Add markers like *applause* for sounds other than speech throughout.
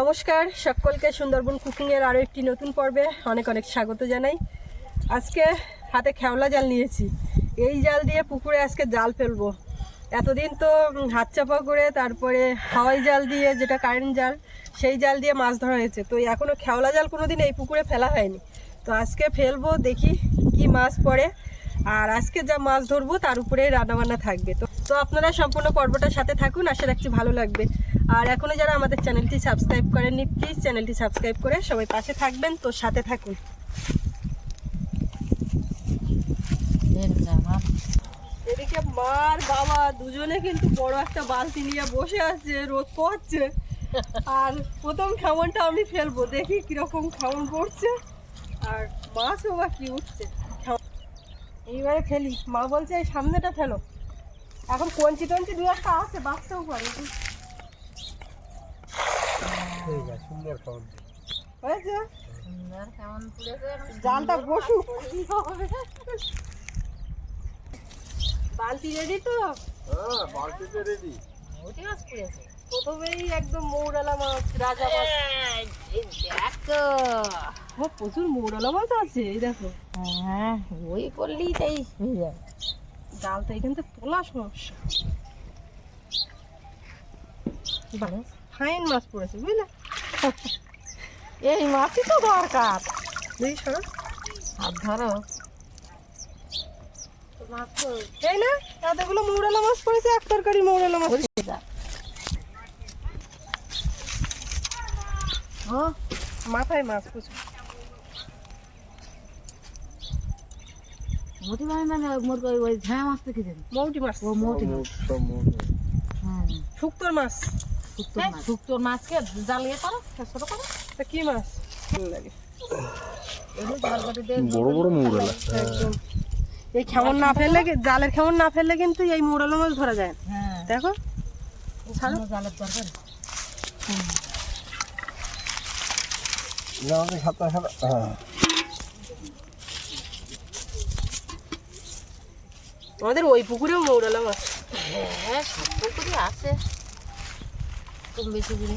নমস্কার, সকলকে সুন্দরবন কুকিংয়ের আরও একটি নতুন পর্বে অনেক অনেক স্বাগত জানাই। আজকে হাতে খেওলা জাল নিয়েছি। এই জাল দিয়ে পুকুরে আজকে জাল ফেলব। এতদিন তো হাত চাপা করে তারপরে হাওয়াই জাল দিয়ে যেটা কারেন্ট জাল, সেই জাল দিয়ে মাছ ধরা হয়েছে। তো এখনও খেওলা জাল কোনো দিন এই পুকুরে ফেলা হয়নি। তো আজকে ফেলব, দেখি কি মাছ পড়ে। আর আজকে যা মাছ ধরবো তার উপরেই রান্নাবান্না থাকবে। তো তো আপনারা সম্পূর্ণ পর্বটার সাথে থাকুন, আশা রাখছি ভালো লাগবে। আর এখনও যারা আমাদের চ্যানেলটি সাবস্ক্রাইব করেননি প্লিজ চ্যানেলটি সাবস্ক্রাইব করে সবাই পাশে থাকবেন। তো সাথে থাকুন। এদিকে মার বাবা দুজনে কিন্তু বড় একটা বালতি নিয়ে বসে আছে রোদ পড়ছে আর প্রথম খামনটা আমি ফেলব দেখি কীরকম খামন পড়ছে। আর মাছও বা কি উঠছে। এইবারে ফেলি। মা বলছে এই সামনেটা ফেলো। এখন কঞ্চি টঞ্চি দু একটা আছে বাঁচতেও পারে। হয়েছে? জালটা বসুক বালতি রেডি তো? প্রথমেই একদম মৌরালা মাছ রাজা মাছ। ও প্রচুর মৌরালা মাছ আছে এই দেখো। হ্যাঁ ওই করলেই তাই হয়ে যায়। জালটা এখান থেকে তোলা সমস্যা। ফাইন মাছ পড়েছে বুঝলে? এই মাছই তো দরকার। হাত ধরো। এই না এতগুলো মৌরালা মাছ পড়েছে এক তরকারি মৌরালা মাছ মাথায় মাছ প্রচুর মোটি মাছ মানে মোর ওই ঝাঁ মাছ মৌটি মাছ। ও মোটি মাছ। হ্যাঁ। শুক্তোর মাছ। শুক্তোর মাছকে জ্বালিয়ে করো ছোট করো। তা কি মাছ? ভালো লাগে। এগুলো ঝরঝরে দিয়ে বড় বড় মৌরালা একদম। এই খেমন না ফেললে কি- জালের খেমন না ফেললে কিন্তু এই মৌরালা মাছ ধরা যায় না। হ্যাঁ। দেখো। ছাড়ো। জালের দরকার আমাদের ওই পুকুরেও মৌরালা মাছ। হ্যাঁ সব পুকুরি আছে। কম বেশি দিনে।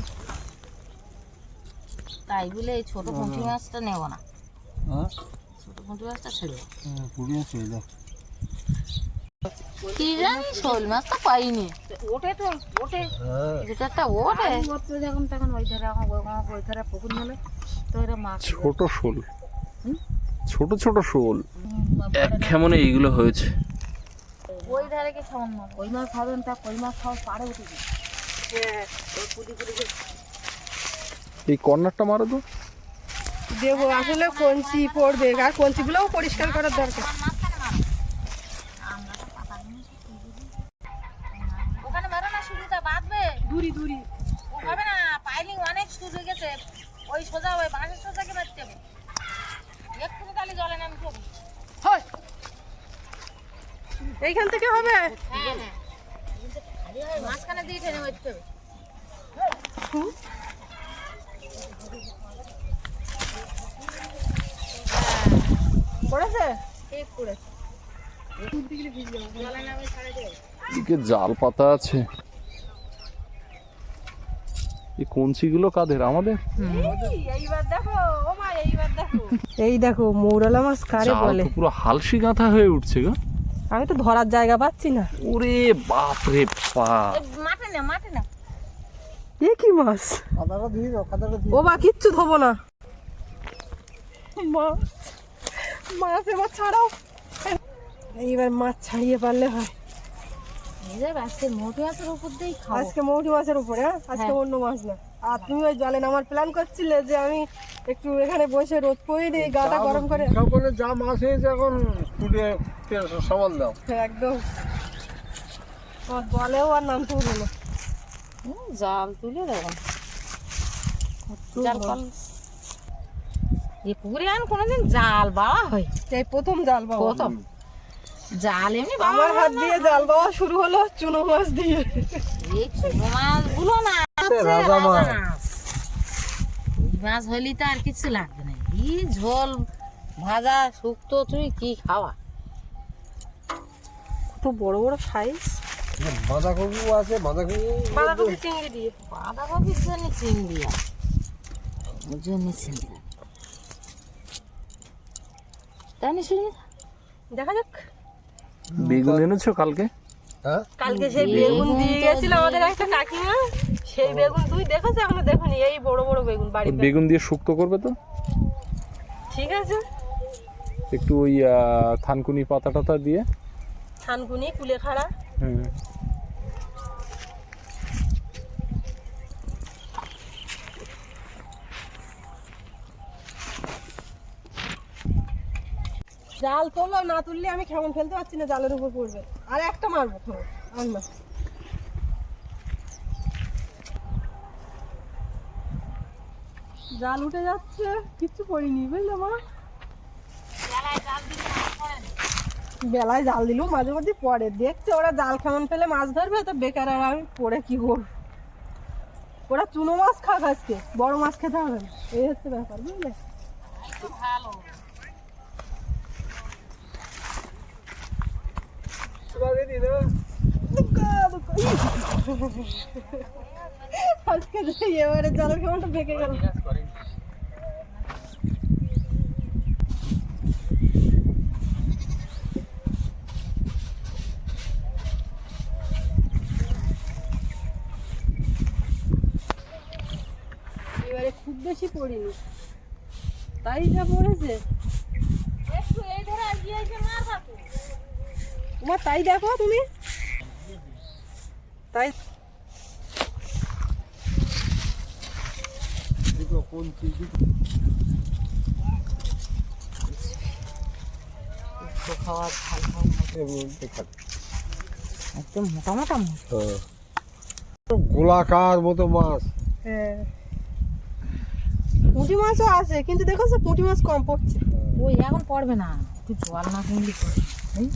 তাই বলে এই ছোট পুঁটি মাছটা নেব না। ছোট পুঁটি মাছটা ছেড়ে দাও। কি জানি শোল মাছ তো পাইনি। ওঠে তো ওঠে। যেটা ওঠে। যখন তখন ওই ধারে ওই ধারে পুকুর তো এরা মাছ ছোট শোল। ছোট ছোট শোল। এক খেমনে এইগুলো হয়েছে। ওই ধারে কি খাওয়ান মাছ ওই মাছ খাবেন তা কই মাছ খাওয়া পারে উঠে হ্যাঁ এই কর্নারটা মারো তো। দেবো আসলে কঞ্চি পড়বে আর কঞ্চিগুলোও পরিষ্কার করার দরকার। ওখানে মেরো না শুরুটা বাঁধবে। দূরি দূরি। ও হবে না পাইলিং অনেক হয়ে গেছে। ওই সোজা ওই বাঁশের সোজাকে মারতে হবে। এক্ষুনি তাহলে জলে এইখান থেকে হবে? হ্যাঁ হয়। মাঝখানে দিয়ে টেনে মারতে হবে। পড়েছে? ঠিক করেছে জলে পাতা আছে। এই কঞ্চিগুলো কাদের? আমাদের? দেখো ও মা এইবার দেখো। এই দেখো মৌরালা মাছ কারে বলে? পুরো হালসি গাঁথা হয়ে উঠছে গো। আমি তো ধরার জায়গা পাচ্ছি না। ওরে বাপ। রে বাপ মাঠে না মাঠে না এ কি মাছ? ও বা কিচ্ছু ধোবো না। মাছ মাছ এবার ছাড়াও। এইবার মাছ ছাড়িয়ে পারলে হয়। আজকে মোটি মাছের উপর দিয়েই খাব। আজকে মৌটি মাছের উপরে হ্যাঁ? আজকে হ্যাঁ। অন্য মাছ না। আর তুমি ওই জলে নামার প্ল্যান করছিলে যে আমি একটু এখানে বসে রোদ পড়ে দিই গাটা গরম করে। সকলে যা মাছ হয়েছে এখন ফুটে সামাল দাও। একদম। আমার জলেও আর নামতে হলো না। জাল তুলে দেবো জাল এই পুকুরে আন কোনোদিন জাল বাওয়া হয়? এই প্রথম জাল বাবা প্রথম। জাল এমনি আমার হাত দিয়ে জাল বাওয়া শুরু হলো চুনো মাছ দিয়ে। এই চুনো মাছগুলো না রাজা মাছ। মাছ। হলি তো আর কিছু লাগবে না। এই ঝোল ভাজা শুক্তো তুমি কি খাওয়া? কত বড় বড় সাইজ বাঁধাকপিও আছে বাঁধাকপি বাঁধাকপি চিংড়ি দিয়ে। বাঁধাকপির জন্য চিংড়ি আছে। ওর জন্য চিন্তা তাই না শুনি। দেখা যাক। বেগুন এনেছো কালকে? হ্যাঁ? কালকে সেই বেগুন দিয়ে গেছিল আমাদের একটা কাকিমা। সেই বেগুন তুই দেখেছ এখনও দেখুনি? এই বড় বড় বেগুন বাড়িতে। বেগুন দিয়ে শুক্তো করবে তো? ঠিক আছে। একটু ওই থানকুনি পাতা টাতা দিয়ে। থানকুনি কুলেখাড়া। হুম। জাল তোলো না তুললে আমি কেমন ফেলতে পারছি না জালের উপর পড়বে। আর একটা মারবো খাব আর না জাল উঠে যাচ্ছে, কিচ্ছু পড়িনি বুঝলে মা? বেলায় জাল দিলেও মাঝে মধ্যে পড়ে। দেখছে ওরা জাল কেমন ফেলে মাছ ধরবে, তো বেকার আর আমি পড়ে কি করব? ওরা চুনো মাছ খাক আজকে, বড় মাছ খেতে হবে। না এই হচ্ছে ব্যাপার, বুঝলে? আজকে যাই এবারে জলের কেমনটা বেঁকে গেল এবারে খুব বেশি পড়িনি তাই যা পড়েছে তোমার তাই দেখো তুমি। তাই খাওয়া খাওয়া একদম মোটা মোটা। হ্যাঁ। গোলাকার মতো মাছ। হ্যাঁ। পুঁটি মাছও আছে কিন্তু দেখো সে পুঁটি মাছ কম পড়ছে। ওই এখন পড়বে না একটু জল না এই?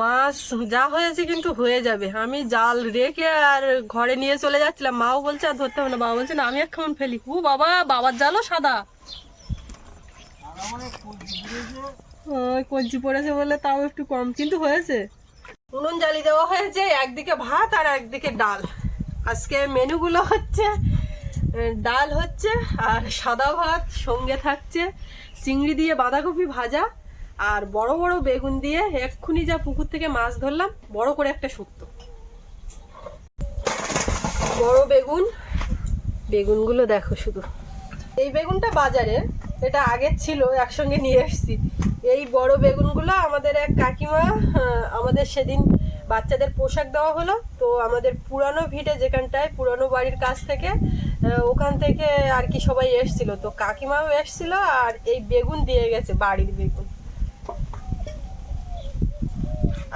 মাছ যা হয়েছে কিন্তু হয়ে যাবে। আমি জাল রেখে আর ঘরে নিয়ে চলে যাচ্ছিলাম। মাও বলছে আর ধরতে হবে না। বাবা বলছে না আমি এক এখন ফেলি। ও বাবা বাবার জালও সাদা। ওই কঞ্চি পড়েছে বলে তাও একটু কম কিন্তু হয়েছে। উনুন জ্বালিয়ে দেওয়া হয়েছে একদিকে ভাত আর একদিকে ডাল। আজকে মেনুগুলো হচ্ছে ডাল হচ্ছে আর সাদা ভাত সঙ্গে থাকছে, চিংড়ি দিয়ে বাঁধাকপি ভাজা আর বড় বড় বেগুন দিয়ে এক্ষুনি যা পুকুর থেকে মাছ ধরলাম, বড় করে একটা শুক্তো। বড় বেগুন, বেগুনগুলো দেখো শুধু। এই বেগুনটা বাজারে, এটা আগের ছিল, একসঙ্গে নিয়ে এসেছি। এই বড় বেগুনগুলো আমাদের এক কাকিমা আমাদের সেদিন বাচ্চাদের পোশাক দেওয়া হলো। তো আমাদের পুরানো ভিটে যেখানটায় পুরানো বাড়ির কাছ থেকে ওখান থেকে আর কি সবাই এসছিল। তো কাকিমাও এসছিল আর এই বেগুন দিয়ে গেছে বাড়ির বেগুন।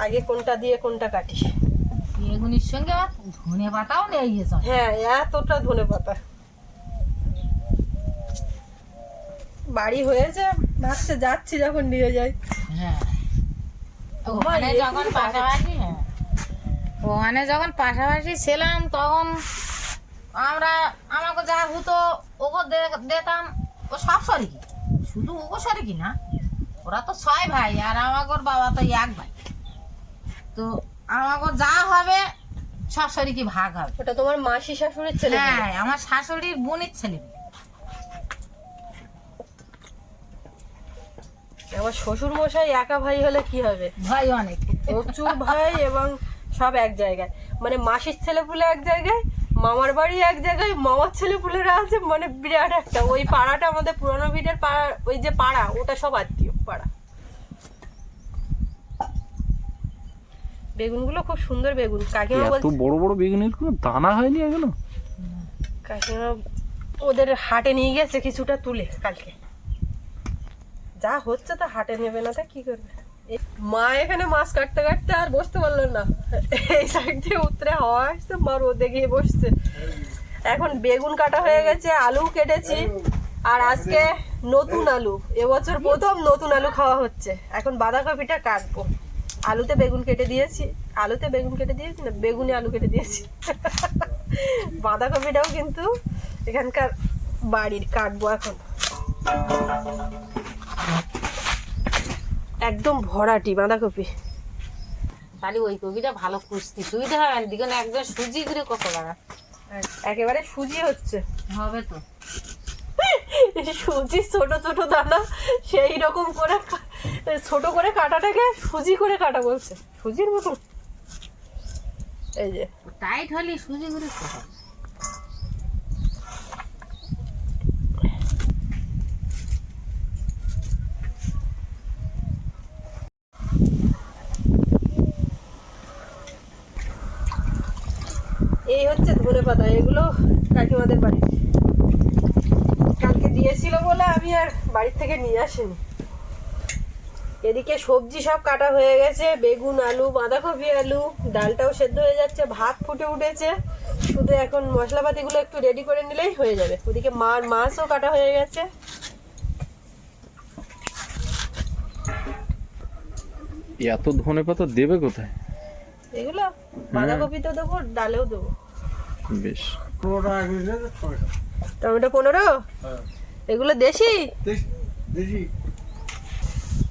আগে কোনটা দিয়ে কোনটা কাটি বেগুনের সঙ্গে ধনে পাতাও নিয়ে গেছে। হ্যাঁ এতটা ধনে পাতা। বাড়ি হয়েছে ভাবছে যাচ্ছি যখন নিয়ে যাই হ্যাঁ। ওখানে যখন পাশাপাশি হ্যাঁ। ওখানে যখন পাশাপাশি ছিলাম তখন আমরা আমাকে যা হতো ওকে দিতাম। ও সব শরিকি শুধু ওকে শরিকি না? ওরা তো ছয় ভাই আর আমাগর বাবা তো এক ভাই। তো আমাকে যা হবে সব শরিকি ভাগ হবে। ওটা তোমার মাসি শাশুড়ির ছেলে হ্যাঁ আমার শাশুড়ির বোনের ছেলে আমার শ্বশুর মশাই একা ভাই হলে কি হবে? ভাই অনেক। প্রচুর ভাই এবং সব এক জায়গায়। মানে মাসির ছেলেপুলে এক জায়গায় মামার বাড়ি এক জায়গায় মামার ছেলেপুলেরা আছে মানে বিরাট একটা। ওই পাড়াটা আমাদের পুরানো ভিটের পাড়া ওই যে পাড়া ওটা সব আত্মীয় পাড়া। বেগুনগুলো খুব সুন্দর বেগুন। কাকিমা এত বলছে বড় বড় বেগুনের কোনো দানা হয়নি এখনও? কাকিমা ওদের হাটে নিয়ে গেছে কিছুটা তুলে কালকে। যা হচ্ছে তা হাটে নেবে না, তা কি করবে? মা এখানে মাছ কাটতে কাটতে আর বসতে পারল না। এই সাইড দিয়ে উতরে হাওয়া আসছে, মা রোদে গিয়ে বসছে। এখন বেগুন কাটা হয়ে গেছে, আলু কেটেছি, আর আজকে নতুন আলু। এবছর প্রথম নতুন আলু খাওয়া হচ্ছে। এখন বাঁধাকপিটা কাটবো। আলুতে বেগুন কেটে দিয়েছি। আলুতে বেগুন কেটে দিয়েছি না, বেগুনে আলু কেটে দিয়েছি। বাঁধাকপিটাও কিন্তু এখানকার বাড়ির কাটবো এখন। একদম ভরাটি বাঁধাকপি। তাহলে ওই কবিটা ভালো খুঁজতি সুবিধা হবে না দিকে একজন সুজি করে কত লাগা। একেবারে সুজি হচ্ছে। হবে তো। সুজি ছোট ছোট দানা সেই রকম করে ছোট করে কাটাটাকে সুজি করে কাটা বলছে। সুজির মতন। এই যে। টাইট হলে সুজি করে। এই হচ্ছে ধনে পাতা এগুলো কাকিমাদের বাড়ির কালকে দিয়েছিল বলে আমি আর বাড়ির থেকে নিয়ে আসিনি। এদিকে সবজি সব কাটা হয়ে গেছে বেগুন আলু বাঁধাকপি আলু ডালটাও সেদ্ধ হয়ে যাচ্ছে ভাত ফুটে উঠেছে। শুধু এখন মশলাপাতিগুলো একটু রেডি করে নিলেই হয়ে যাবে। ওদিকে মার মাছও কাটা হয়ে গেছে। এত ধনে পাতা দেবে কোথায়? এগুলো বাঁধাকপি তো দেবো ডালেও দেবো। বেশ। টমেটো পনেরো? হ্যাঁ। এগুলো দেশি?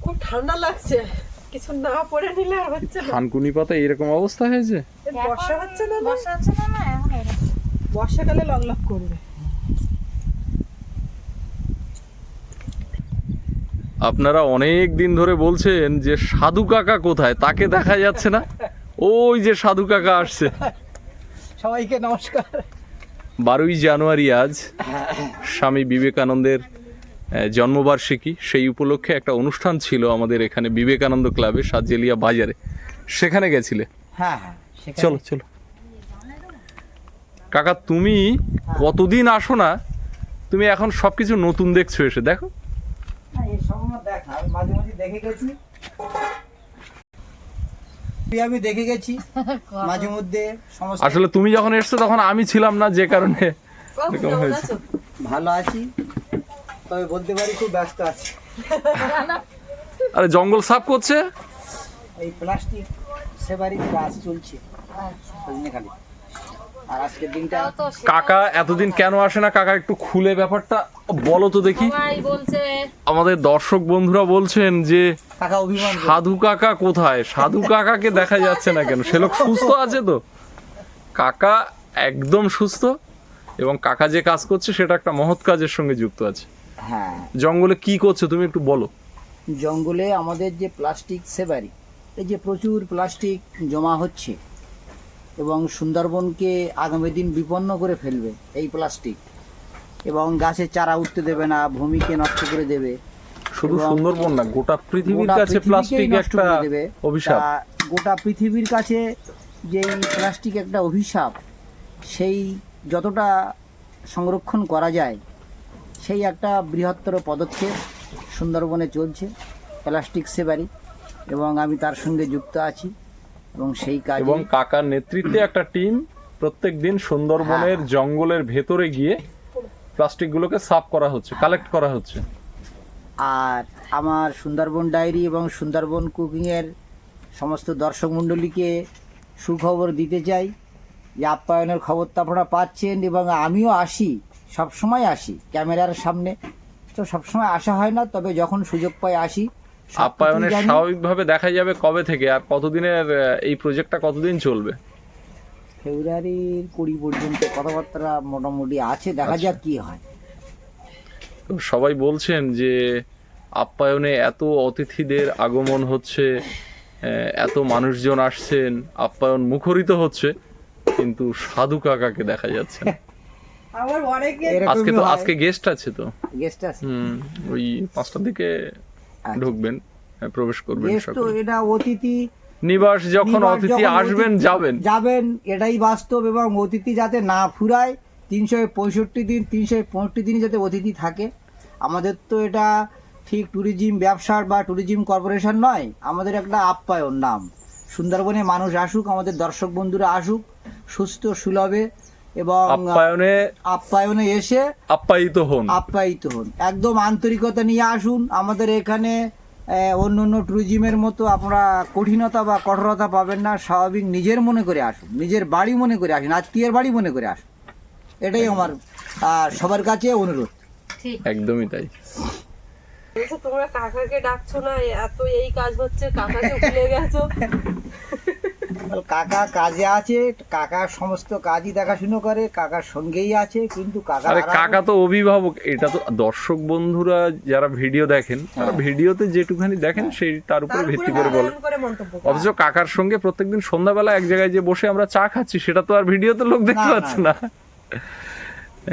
খুব ঠান্ডা লাগছে। কিছু না পরে নিলে আর হচ্ছে না। থানকুনি পাতা এরকম অবস্থা হয়েছে? বর্ষা হচ্ছে না? বর্ষা হচ্ছে না বর্ষাকালে লক লক করবে। আপনারা অনেক দিন ধরে বলছেন যে সাধু কাকা কোথায়? তাকে দেখা যাচ্ছে না? ওই যে সাধু কাকা আসছে। সবাইকে নমস্কার। বারোই জানুয়ারি আজ স্বামী বিবেকানন্দের জন্মবার্ষিকী। সেই উপলক্ষে একটা অনুষ্ঠান ছিল আমাদের এখানে বিবেকানন্দ ক্লাবে সাজেলিয়া বাজারে। সেখানে গেছিলে? হ্যাঁ হ্যাঁ চলো চলো। কাকা তুমি কতদিন আসো না? তুমি এখন সবকিছু নতুন দেখছ এসে দেখো। আমার দেখা মাঝে মাঝে দেখে গেছি। আমি দেখে গেছি। *laughs* মাঝে মধ্যে আসলে তুমি যখন এসছো তখন আমি ছিলাম না যে কারণে। এরকম হয়েছে। ভালো আছি। তবে বলতে পারি খুব ব্যস্ত আছি। *laughs* আরে জঙ্গল সাফ করছে? এই প্লাস্টিক সেবারই কাজ চলছে। খালি। কাকা এতদিন কেন আসে না? কাকা একটু খুলে ব্যাপারটা বলো তো দেখি। বলছে। আমাদের দর্শক বন্ধুরা বলছেন যে কাকা অভিমান সাধু কাকা কোথায়? সাধু কাকাকে দেখা যাচ্ছে না কেন? সে লোক সুস্থ আছে তো। কাকা একদম সুস্থ এবং কাকা যে কাজ করছে সেটা একটা মহৎ কাজের সঙ্গে যুক্ত আছে। হ্যাঁ। জঙ্গলে কি করছ তুমি একটু বলো। জঙ্গলে আমাদের যে প্লাস্টিক সেবারি এই যে প্রচুর প্লাস্টিক জমা হচ্ছে এবং সুন্দরবনকে আগামী দিন বিপন্ন করে ফেলবে এই প্লাস্টিক। এবং গাছের চারা উঠতে দেবে না ভূমিকে নষ্ট করে দেবে। শুধু সুন্দরবন না গোটা পৃথিবীর কাছে প্লাস্টিক একটা অভিশাপ। গোটা পৃথিবীর কাছে যে প্লাস্টিক একটা অভিশাপ সেই যতটা সংরক্ষণ করা যায় সেই একটা বৃহত্তর পদক্ষেপ সুন্দরবনে চলছে প্লাস্টিক সেবারি। এবং আমি তার সঙ্গে যুক্ত আছি। এবং সেই কাজ এবং কাকার নেতৃত্বে একটা টিম প্রত্যেক দিন সুন্দরবনের হ্যাঁ। জঙ্গলের ভেতরে গিয়ে প্লাস্টিক গুলোকে সাফ করা হচ্ছে কালেক্ট করা হচ্ছে। আর আমার সুন্দরবন ডায়েরি এবং সুন্দরবন কুকিংয়ের সমস্ত দর্শক মণ্ডলীকে সুখবর দিতে চাই। যে আপ্যায়নের খবর তো আপনারা পাচ্ছেন এবং আমিও আসি সব সময় আসি ক্যামেরার সামনে। তো সবসময় আসা হয় না তবে যখন সুযোগ পাই আসি। আপ্যায়নের স্বাভাবিকভাবে দেখা যাবে কবে থেকে আর কতদিনের এই প্রজেক্টটা কতদিন চলবে? ফেব্রুয়ারির কুড়ি পর্যন্ত কথাবার্তা মোটামুটি আছে দেখা আচ্ছা। যাক কি হয়। তো সবাই বলছেন যে আপ্যায়নে এত অতিথিদের আগমন হচ্ছে এত মানুষজন আসছেন আপ্যায়ন মুখরিত হচ্ছে কিন্তু সাধু কাকাকে দেখা যাচ্ছে না। *laughs* আমার অনেকে আজকে তো আজকে গেস্ট আছে তো? গেস্ট আছে। হুম ওই পাঁচটার দিকে। ঢুকবেন হ্যাঁ, প্রবেশ করবেন তো এটা অতিথি নিবাস যখন অতিথি আসবেন যাবেন। যাবেন এটাই বাস্তব এবং অতিথি যাতে না ফুরায় তিনশো পঁয়ষট্টি দিন তিনশো পঁয়ষট্টি দিন যাতে অতিথি থাকে। আমাদের তো এটা ঠিক ট্যুরিজম ব্যবসার বা ট্যুরিজম কর্পোরেশন নয় আমাদের একটা আপ্যায়ন নাম। সুন্দরবনে মানুষ আসুক আমাদের দর্শক বন্ধুরা আসুক সুস্থ সুলভে এবং আপ্যায়নে আপ্যায়নে এসে আপ্যায়িত হন। আপ্যায়িত হন। একদম আন্তরিকতা নিয়ে আসুন। আমাদের এখানে অন্য অন্য ট্যুরিজমের মতো আপনারা কঠিনতা বা কঠোরতা পাবেন না। স্বাভাবিক নিজের মনে করে আসুন। নিজের বাড়ি মনে করে আসুন। আত্মীয়ের বাড়ি মনে করে আসুন। এটাই আমার সবার কাছে অনুরোধ। একদমই তাই। তোমরা কাকাকে ডাকছো না? এত এই কাজ হচ্ছে কাকাকে ভুলে গেছো? *laughs* কাকা কাজে আছে কাকার সমস্ত কাজই দেখাশুনো করে কাকার সঙ্গেই আছে কিন্তু কাকা আরে কাকা তো অভিভাবক এটা তো দর্শক বন্ধুরা যারা ভিডিও দেখেন তারা ভিডিওতে যেটুখানি দেখেন সেই তার উপরে ভিত্তি করে বলে। অথচ কাকার সঙ্গে প্রত্যেকদিন সন্ধ্যাবেলা এক জায়গায় যে বসে আমরা চা খাচ্ছি সেটা তো আর ভিডিওতে লোক দেখতে পাচ্ছে না।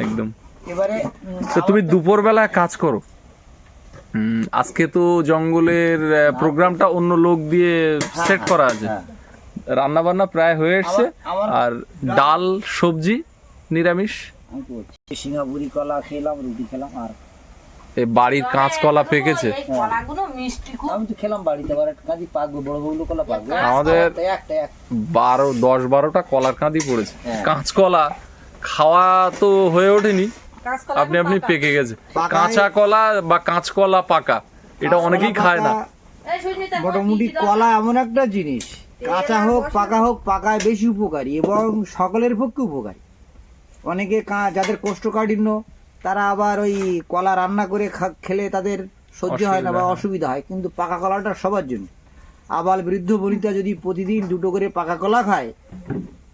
একদম। এবারে তো তুমি দুপুরবেলা কাজ করো। আজকে তো জঙ্গলের প্রোগ্রামটা অন্য লোক দিয়ে সেট করা আছে। হ্যাঁ। রান্না বান্না প্রায় হয়ে এসছে। আর ডাল সবজি নিরামিষ। সিঙ্গাপুরি কলা খেলাম রুটি খেলাম আর এই বাড়ির কাঁচকলা পেকেছে। আমি তো খেলাম বাড়িতে আবার একটা কাজই পাকবো বড় বড় কলা পাকবো। আমাদের বারো দশ বারোটা কলার কাঁদি পড়েছে। হ্যাঁ। কাঁচকলা খাওয়া তো হয়ে ওঠেনি। আপনি আপনি পেকে। গেছে। কাঁচা কলা বা কাঁচকলা পাকা এটা অনেকেই খায় না। মোটামুটি কলা এমন একটা জিনিস। কাঁচা হোক পাকা হোক পাকায় বেশি উপকারী এবং সকলের পক্ষে উপকারী। অনেকে কা- যাদের কোষ্ঠকাঠিন্য তারা আবার ওই কলা রান্না করে খা- খেলে তাদের সহ্য হয় না বা অসুবিধা হয়। অসুবিধা হয় কিন্তু পাকা কলাটা সবার জন্য। আবার বৃদ্ধ বনিতা যদি প্রতিদিন দুটো করে পাকা কলা খায়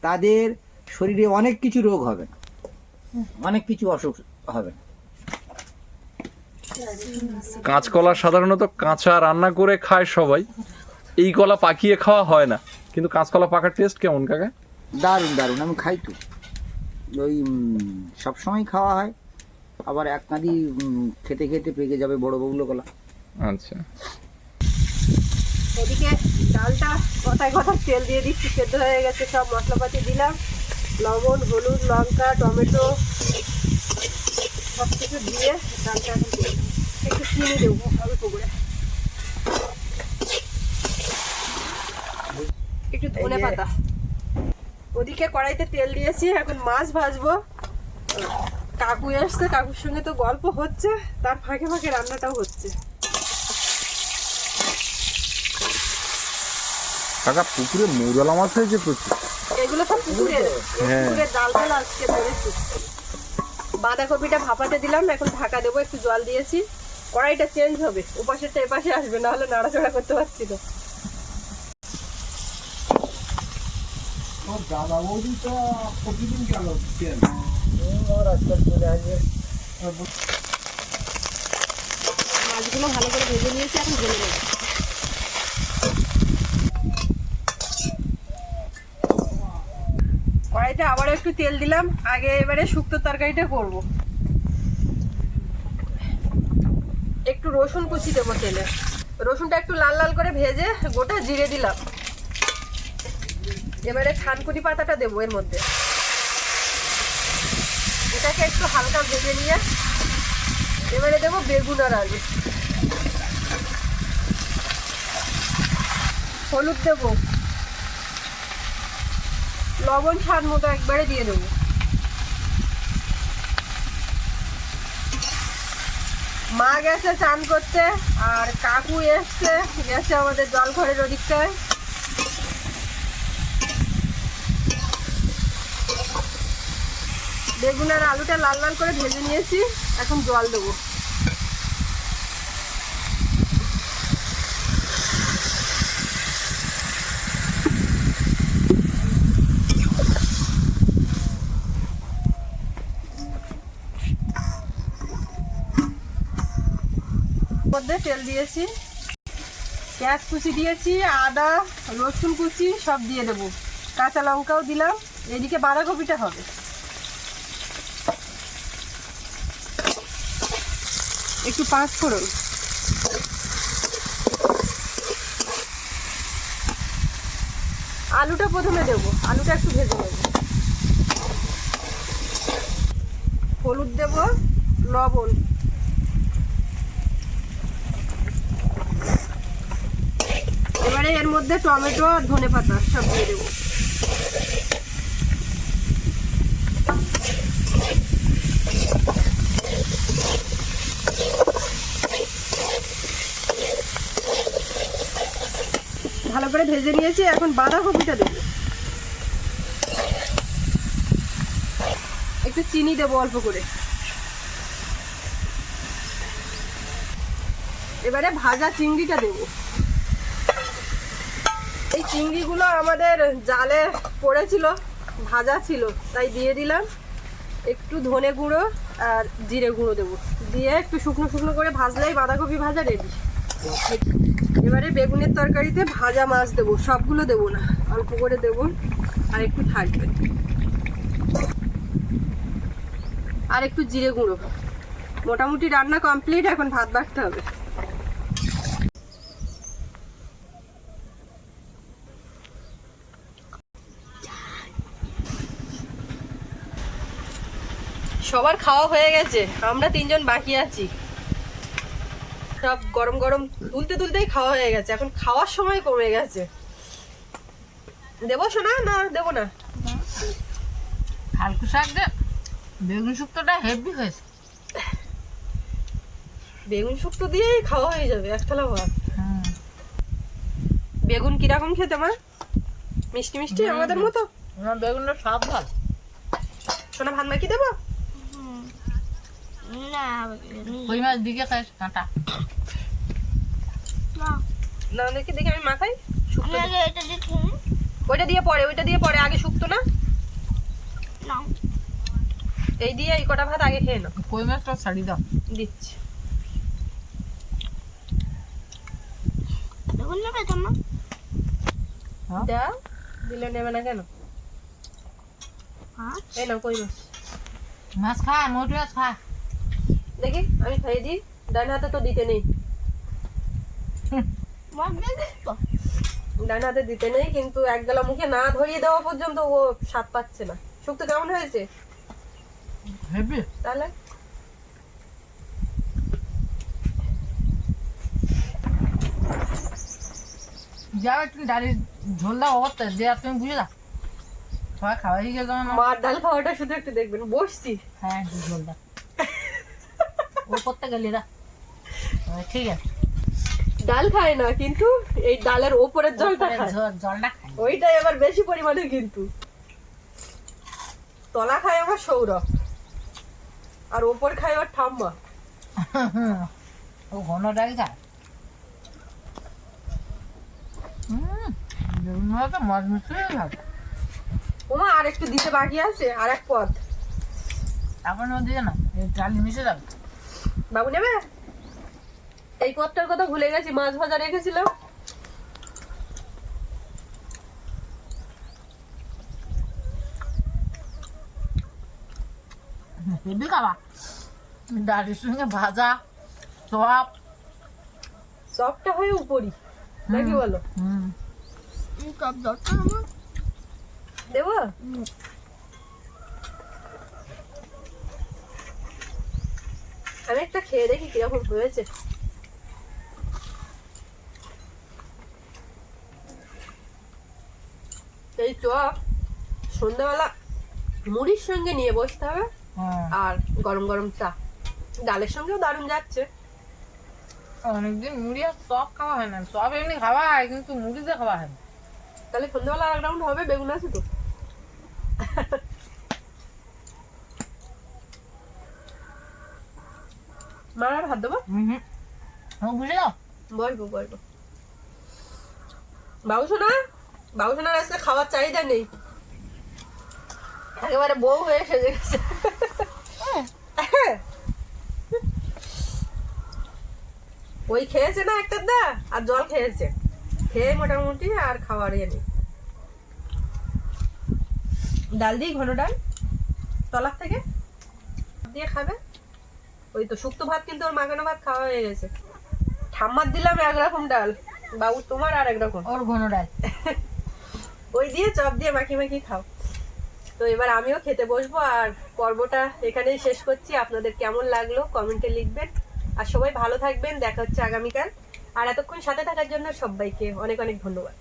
তাদের শরীরে অনেক কিছু রোগ হবে না। অনেক কিছু অসুখ হবে না। কাঁচকলা সাধারণত কাঁচা রান্না করে খায় সবাই। এই কলা পাকিয়ে খাওয়া হয় না। কিন্তু কাঁচকলা পাকার টেস্ট কেমন কাকা? দারুণ দারুণ আমি খাই তো। ওই সব সময় খাওয়া হয় আবার এক কাঁদি খেতে খেতে পেকে যাবে বড় বগুলো কলা আচ্ছা। এদিকে ডালটা কথায় কথায় তেল দিয়ে দিচ্ছি সেদ্ধ হয়ে গেছে সব মশলাপাতি দিলাম। লবণ হলুদ লঙ্কা টমেটো সব কিছু দিয়ে ডালটা একটু চিনি দেবো অল্প করে। একটু ধনে পাতা। ওদিকে কড়াইতে তেল দিয়েছি এখন মাছ ভাজবো। কাকু এসছে কাকুর সঙ্গে তো গল্প হচ্ছে তার ফাঁকে ফাঁকে রান্নাটাও হচ্ছে। কাকা পুকুরে মাছ হয়েছে প্রচুর। এগুলো তো পুকুরের হ্যাঁ। পুকুরের ডাল ফাল আজকে ধরেছি। বাঁধাকপিটা ভাপাতে দিলাম এখন ঢাকা দেবো একটু জল দিয়েছি। কড়াইটা চেঞ্জ হবে ওপাশেরটা এপাশে আসবে না হলে নাড়াচাড়া করতে পারছি না। দাদা প্রতিদিন গেল মাছগুলো ভালো করে ভেজে কড়াইতে আবার একটু তেল দিলাম, আগে এবারে শুক্তো তরকারিটা করব। একটু রসুন কুচি দেবো তেলে। রসুনটা একটু লাল লাল করে ভেজে গোটা জিরে দিলাম। এবারে থানকুনি পাতাটা দেবো এর মধ্যে। এটাকে একটু হালকা ভেজে নিয়ে এবারে দেবো বেগুন আর আলু। হলুদ দেবো। লবণ স্বাদ মতো একবারে দিয়ে দেবো। মা গেছে চান করতে আর কাকু এসছে, গেছে আমাদের জল ঘরের ওদিকটায়। বেগুন আর আলুটা লাল লাল করে ভেজে নিয়েছি। এখন জল দেবো। তেল দিয়েছি। পেঁয়াজ কুচি দিয়েছি, আদা, রসুন কুচি সব দিয়ে দেবো। কাঁচা লঙ্কাও দিলাম। এদিকে বাঁধাকপিটা হবে। একটু পাঁচ ফোড়ন আলুটা প্রথমে দেবো, আলুটা একটু ভেজে নেব। হলুদ দেবো, লবণ। এবারে এর মধ্যে টমেটো আর ধনে পাতা সব দিয়ে দেবো। করে ভেজে নিয়েছি, এখন বাঁধাকপিটা দেবো। একটু চিনি দেবো অল্প করে। এবারে ভাজা চিংড়িটা দেবো। এই চিংড়িগুলো আমাদের জালে পড়েছিল, ভাজা ছিল, তাই দিয়ে দিলাম। একটু ধনে গুঁড়ো আর জিরে গুঁড়ো দেবো। দিয়ে একটু শুকনো শুকনো করে ভাজলেই বাঁধাকপি ভাজা রেডি এবারে বেগুনের তরকারিতে ভাজা মাছ দেবো, সবগুলো দেবো না, অল্প করে দেবো, আর একটু থাকবে। আর একটু জিরে গুঁড়ো। মোটামুটি রান্না কমপ্লিট এখন ভাত বাড়তে হবে। সবার খাওয়া হয়ে গেছে, আমরা তিনজন বাকি আছি। সব গরম গরম তুলতে তুলতেই খাওয়া হয়ে গেছে। এখন খাওয়ার সময় কমে গেছে। দেবো শোনা না দেবো না। হালকু শাক বেগুন শুক্তোটা হেভি হয়েছে। বেগুন শুক্তো দিয়েই খাওয়া হয়ে যাবে এক থালা ভাত। হুম বেগুন কীরকম খেতে মা? মিষ্টি মিষ্টি আমাদের মতো? বেগুনটা সব ভালো। সোনা ভাত মাখি দেবো? কই মাছ দিকে খাইস কাঁটা। না। দেখি দেখি আমি মাখাই শুক্তো দি- ওইটা দিয়ে পরে ওইটা দিয়ে পরে আগে শুক্তো না? এই দিয়ে এই কটা ভাত আগে খেয়ে নাও। কই মাছটা ছাড়ি দাও। দিচ্ছি। হ্যাঁ? দাও দিলে নেবে না কেন? এই নাও কই মাছ? মাছ খা মোটি মাছ খা। দেখি আমি খাইয়ে দিই। ডান হাতে তো দিতে নেই। ডান হাতে দিতে নেই কিন্তু এক গেলা মুখে না ধরিয়ে দেওয়া পর্যন্ত ও স্বাদ পাচ্ছে না। শুক্তো কেমন হয়েছে? তাহলে? যাও একটু ডালির ঝোল দাও অত যে আর তুমি বুঝে দাও। সবাই খাওয়াই গেল মার ডাল খাওয়াটা শুধু একটু দেখবেন। বসছি। হ্যাঁ ঝোল দাও। গেলি দা ঠিক আছে। ডাল খায় না কিন্তু এই ডালের ওপরের জলটা খায়। জলটা খাই ওইটাই আবার বেশি পরিমাণে কিন্তু। তলা খায় আমার সৌরভ। আর ওপর খায় আমার ঠাম্মা। ও ঘন ডাল খায় ওমা আর একটু দিতে বাকি আছে আর এক পদ। তারপর দিয়ে না ডালি মিশে যাবে। বাবু নেবে? এই পদটার কথা ভুলে গেছি মাছ ভাজা রেখেছিলাম। হেবি খাবা। ডালির সঙ্গে ভাজা চপ। সবটা হয়ে উপরি নাকি বলো? হুম। দেবো? আমি একটা খেয়ে দেখি কীরকম হয়েছে। এই চপ সন্ধ্যাবেলা মুড়ির সঙ্গে নিয়ে বসতে হবে হ্যাঁ। আর গরম গরম চা। ডালের সঙ্গেও দারুণ যাচ্ছে। অনেকদিন মুড়ি আর চপ খাওয়া হয় না। চপ এমনি খাওয়া হয় কিন্তু মুড়ি দিয়ে খাওয়া হয় না। তাহলে সন্ধ্যাবেলা আর রাউন্ড হবে বেগুন আছে তো। মার আর হাত দেবো? বুঝে দাও। বলব বলব বাবুসোনা বাবুসোনার আজকে খাওয়ার চাহিদা নেই। একেবারে বউ হয়ে সেজে গেছে। ওই খেয়েছে না একটা দা? আর জল খেয়েছে। খেয়ে মোটামুটি আর খাওয়ার ইয়ে নেই। ডাল দিই ঘন ডাল। তলার থেকে। দিয়ে খাবে। ওই তো শুক্তো ভাত কিন্তু ওর মাখানো ভাত খাওয়া হয়ে গেছে। ঠাম্মার দিলাম একরকম ডাল বাবু তোমার আর একরকম ওর ঘন ডাল। ওই দিয়ে চপ দিয়ে মাখি মাখি খাও। তো এবার আমিও খেতে বসবো আর পর্বটা এখানেই শেষ করছি। আপনাদের কেমন লাগল কমেন্টে লিখবেন। আর সবাই ভালো থাকবেন দেখা হচ্ছে আগামীকাল। আর এতক্ষণ সাথে থাকার জন্য সবাইকে অনেক অনেক ধন্যবাদ।